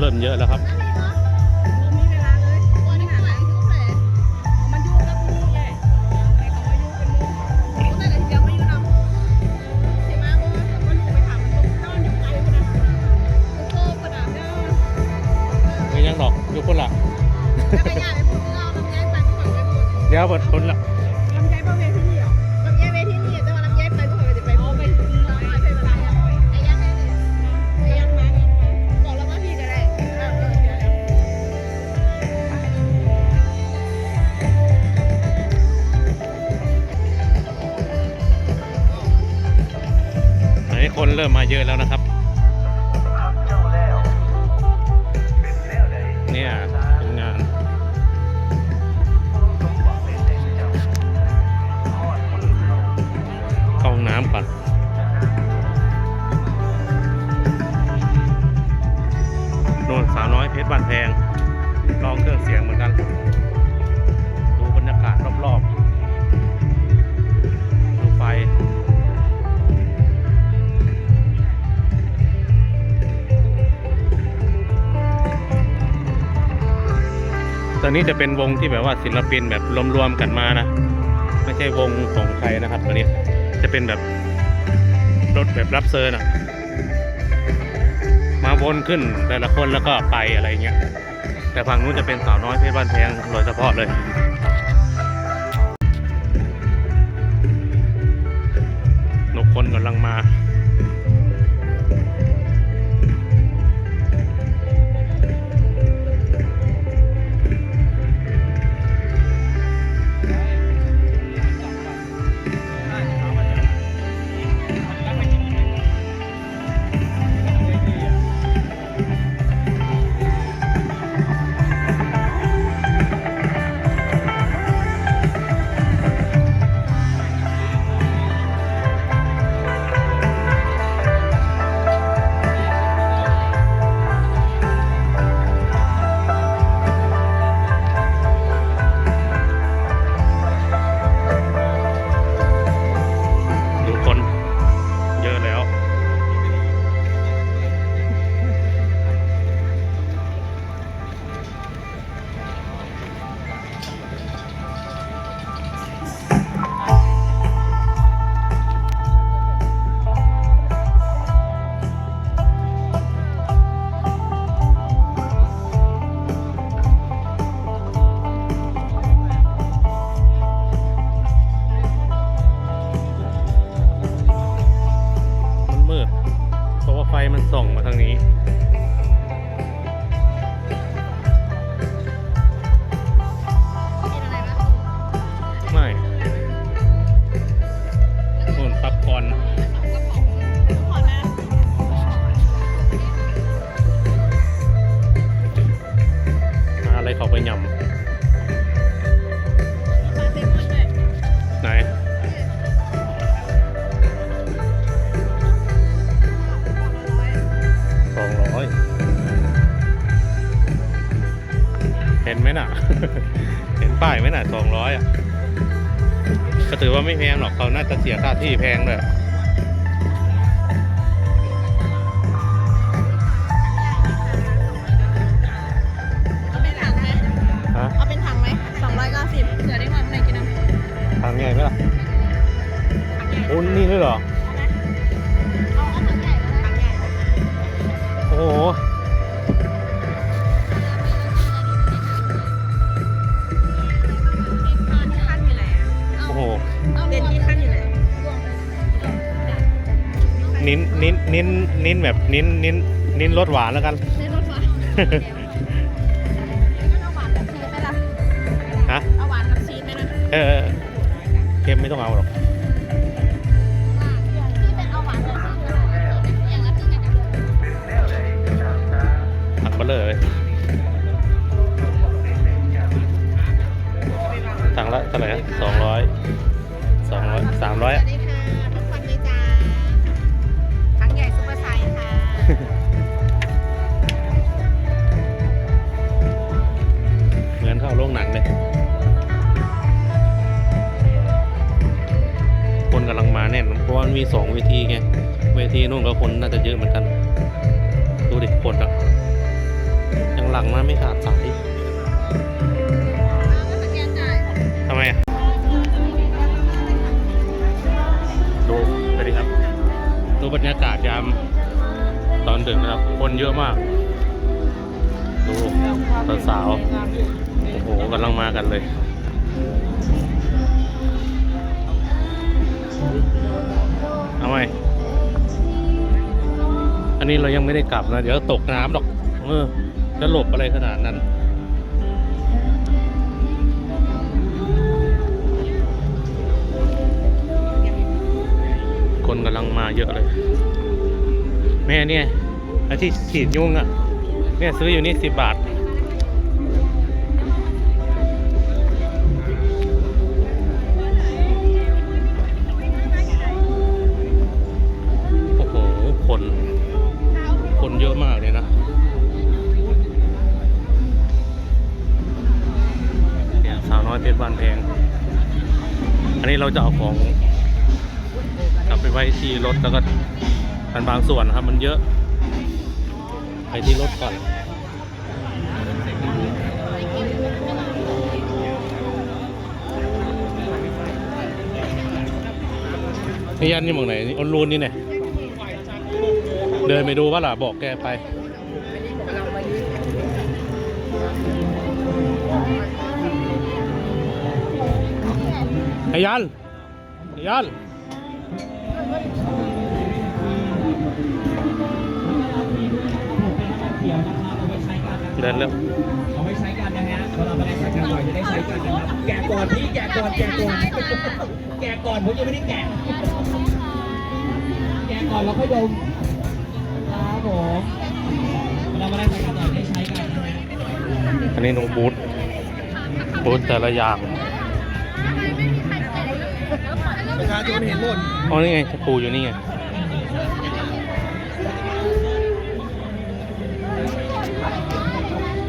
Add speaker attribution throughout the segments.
Speaker 1: เริ่มเยอะแล้วครับ
Speaker 2: มีเวลาเลยวันนี้หาอะไรยุ่งเลยมันยุ่งแล้วกูยุ่งใหญ่ไอ้เขาว่ายุ่งเป็นยุ่งกูแต่ละเดียวไม่ยุ่งนะใช่ไหมว่าว่าลูกไปถามมันนอนอยู่ไกลคนนั้นโก้กระดาษเนี่ย
Speaker 1: ไม่ยังดอกอยุคนละ
Speaker 2: จักรยานไปพูดเราลำไยไปก็ฝั่งไปพูด
Speaker 1: เดี๋ยวเปิดคนละ
Speaker 2: ลำไยประเวทีนี่เหรอ เริ่
Speaker 1: มมาเยอะแล้วนะครับ นี้จะเป็นวงที่แบบว่าศิลปินแบบรวมๆกันมานะ ไม่ใช่วงของใครนะครับตัวนี้จะเป็นแบบรถแบบรับเซิร์นอะมาวนขึ้นแต่ละคนแล้วก็ไปอะไรเงี้ยแต่ฝั่งนู้นจะเป็นสาวน้อยเพชรบ้านแพงโดยเฉพาะเลย ป้ายไหมน่ะสองร้อยอะก็ถือว่าไม่แพงหรอกเขาน่าจะเสียค่าที่แพงเลย
Speaker 2: เอาเป็นถังไหม
Speaker 1: ฮะ
Speaker 2: เอาเป็นถังไหมสองร้อยเก้าสิบเผื่อได้ความในกินน้ำ
Speaker 1: ทางใหญ่ไหมล่ะโอ้นี่ด้วยเหรอ
Speaker 2: เอาเอาถังใหญ่ก็ได้ถังใหญ่
Speaker 1: โอ้โห
Speaker 2: นิ้นนิ้นนิ้
Speaker 1: นนิ้นแบบนิ้นนิ้นนิ้นรสหวานแล้วกัน
Speaker 2: ในรถไฟงั้นเอาหวานกับชีสไหมล่ะ
Speaker 1: ฮะ
Speaker 2: เอาหวานกับชีสไหมนะ
Speaker 1: เออเค็มไม่ต้องเอาหรอก
Speaker 2: นู่นก็คนน่าจะ
Speaker 1: เยอะเหมือน
Speaker 2: กัน ดูดิคนอะยังหลังมาไม่
Speaker 1: ขาดสายทำไมอะดูสวัสดีครับ ดูบรรยากาศยามตอนดึกนะครับ คนเยอะมาก ดูสาวๆโอ้โหกำลังมากันเลยทำไม นนี้เรายังไม่ได้กลับนะ เดี๋ยวตกน้ำหรอก เออ จะหลบอะไรขนาดนั้นคนกำลังมาเยอะเลย แม่เนี่ยไอ้ที่ฉีดยุงอะ เนี่ยซื้ออยู่นี่สิบบาท อันนี้เราจะเอาของกลับไปไว้ที่รถแล้วก็กันบางส่วนนะครับมันเยอะ ไปที่รถก่อนพี่ยันนี่มองไหนออนรูนนี่เนี่ยเดินไปดูว่าล่ะบอกแกไป ไอ้ยันไอ้ยันเดินเร็ว
Speaker 3: เอาไว้ใช้กันนะฮะเพราะเราไม่ได้ใช้กันบ่อยจะได้ใช้กันนะครับแกะก่อนพี่แกะก่อนแกะก่อนแกะก่อนผมยังไม่ได้แกะแกะก่อนแล้วค่อยดมครับผมเราไม่ได้ใช้กันบ่อยได้ใช้กันนะฮะ
Speaker 1: อันนี้หนูบูธบูธแต่ละอย่าง
Speaker 3: ประชาชนเห็นหมด
Speaker 1: อ๋อนี่ไงปูอยู่นี่ไง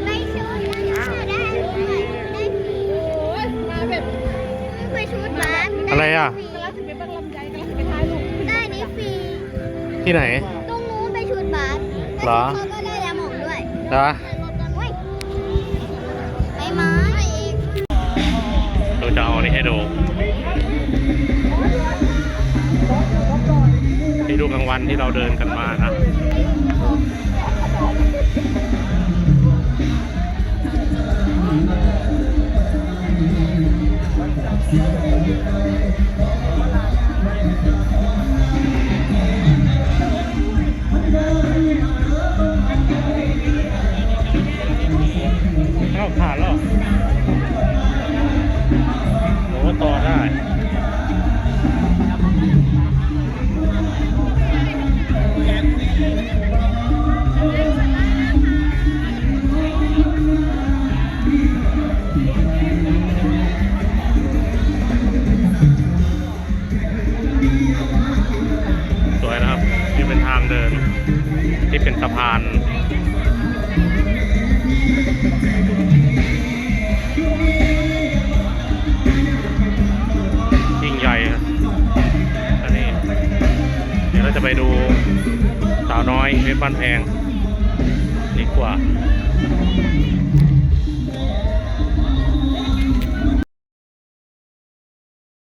Speaker 4: ไม่ชุดได้ได้มาแบบไม่ชุดร้าน
Speaker 1: อะไรอะ
Speaker 2: กำลังจะไปเบิ่งลำไยกำลังจะไปถ่ายรูป
Speaker 4: ได้นี่ฟรี
Speaker 1: ที่ไหน
Speaker 4: ตรงนู้นไปชุดบาส
Speaker 1: เหรอ
Speaker 4: เขาก็ได้ยาหมองด้วย
Speaker 1: นะ
Speaker 4: เฮ้ยไม้ไม้
Speaker 1: เราจะเอาอันนี้ให้ดู นี่ดูกลางวันที่เราเดินกันมานะ ไปดูสาวน้อยเพชรบ้านแพงดีกว่า